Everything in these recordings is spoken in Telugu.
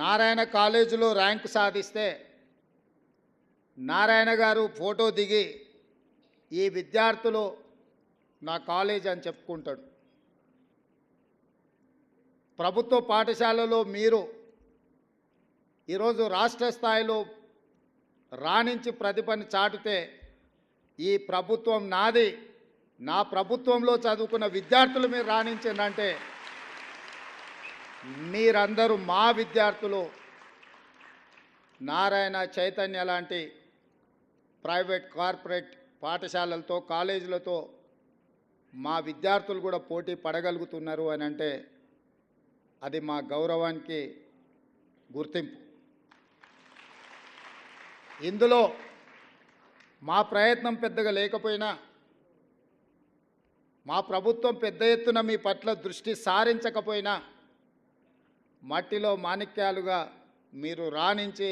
నారాయణ కాలేజీలో ర్యాంక్ సాధిస్తే నారాయణ గారు ఫోటో దిగి ఈ విద్యార్థులు నా కాలేజ్ అని చెప్పుకుంటాడు. ప్రభుత్వ పాఠశాలలో మీరు ఈరోజు రాష్ట్ర స్థాయిలో రాణించి ప్రతిభని చాటితే ఈ ప్రభుత్వం నాది. నా ప్రభుత్వంలో చదువుకున్న విద్యార్థులు మీరు రాణించిందంటే మీరందరూ మా విద్యార్థులు నారాయణ చైతన్య లాంటి ప్రైవేట్ కార్పొరేట్ పాఠశాలలతో కాలేజీలతో మా విద్యార్థులు కూడా పోటీ పడగలుగుతున్నారు అని అంటే అది మా గౌరవానికి గుర్తింపు. ఇందులో మా ప్రయత్నం పెద్దగా లేకపోయినా మా ప్రభుత్వం పెద్ద ఎత్తున మీ పట్ల దృష్టి సారించకపోయినా మట్టిలో మాణిక్యాలుగా మీరు రాణించి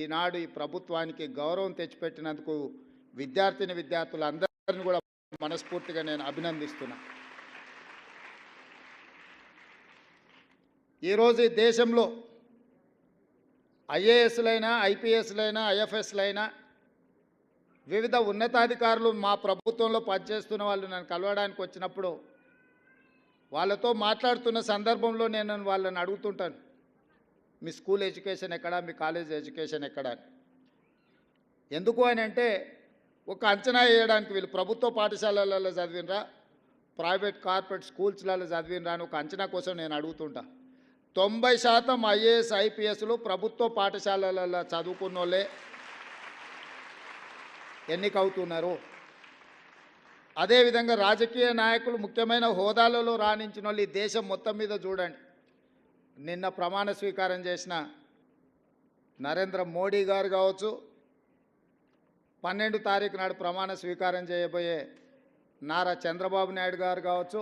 ఈనాడు ఈ ప్రభుత్వానికి గౌరవం తెచ్చిపెట్టినందుకు విద్యార్థిని విద్యార్థులందరిని కూడా మనస్ఫూర్తిగా నేను అభినందిస్తున్నా. ఈరోజు ఈ దేశంలో ఐఏఎస్లైనా ఐపీఎస్లైనా ఐఎఫ్ఎస్లైనా వివిధ ఉన్నతాధికారులు మా ప్రభుత్వంలో పనిచేస్తున్న వాళ్ళు నన్ను కలవడానికి వచ్చినప్పుడు వాళ్ళతో మాట్లాడుతున్న సందర్భంలో నేను వాళ్ళని అడుగుతుంటాను. మీ స్కూల్ ఎడ్యుకేషన్ ఎక్కడ? మీ కాలేజ్ ఎడ్యుకేషన్ ఎక్కడ? ఎందుకు అని అంటే ఒక అంచనా వేయడానికి వీళ్ళు ప్రభుత్వ పాఠశాలలలో చదివినరా? ప్రైవేట్ కార్పొరేట్ స్కూల్స్లలో చదివినరా అని ఒక అంచనా కోసం నేను అడుగుతుంటా. తొంభై శాతం ఐఏఎస్ ఐపీఎస్లు ప్రభుత్వ పాఠశాలలలో చదువుకున్న వాళ్ళే ఎన్నికవుతున్నారు? అదేవిధంగా రాజకీయ నాయకులు ముఖ్యమైన హోదాలలో రాణించిన వాళ్ళు ఈ దేశం మొత్తం మీద చూడండి. నిన్న ప్రమాణ స్వీకారం చేసిన నరేంద్ర మోడీ గారు కావచ్చు పన్నెండు తారీఖు నాడు ప్రమాణ స్వీకారం చేయబోయే నారా చంద్రబాబు నాయుడు గారు కావచ్చు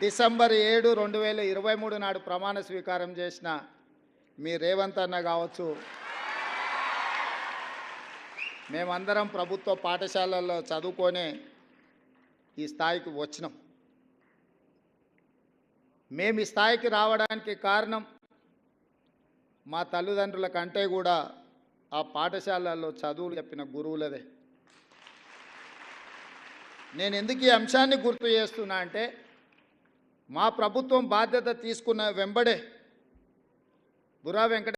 డిసెంబర్ ఏడు రెండు వేల ఇరవై మూడు నాడు ప్రమాణ స్వీకారం చేసిన మీ రేవంత్ అన్న కావచ్చు మేమందరం ప్రభుత్వ పాఠశాలల్లో చదువుకొని ఈ స్థాయికి వచ్చినాం. మేము ఈ స్థాయికి రావడానికి కారణం మా తల్లిదండ్రుల కంటే కూడా ఆ పాఠశాలల్లో చదువులు చెప్పిన గురువులదే. నేను ఎందుకు ఈ అంశాన్ని గుర్తు చేస్తున్నా అంటే మా ప్రభుత్వం బాధ్యత తీసుకున్న వెంబడే బురా వెంకట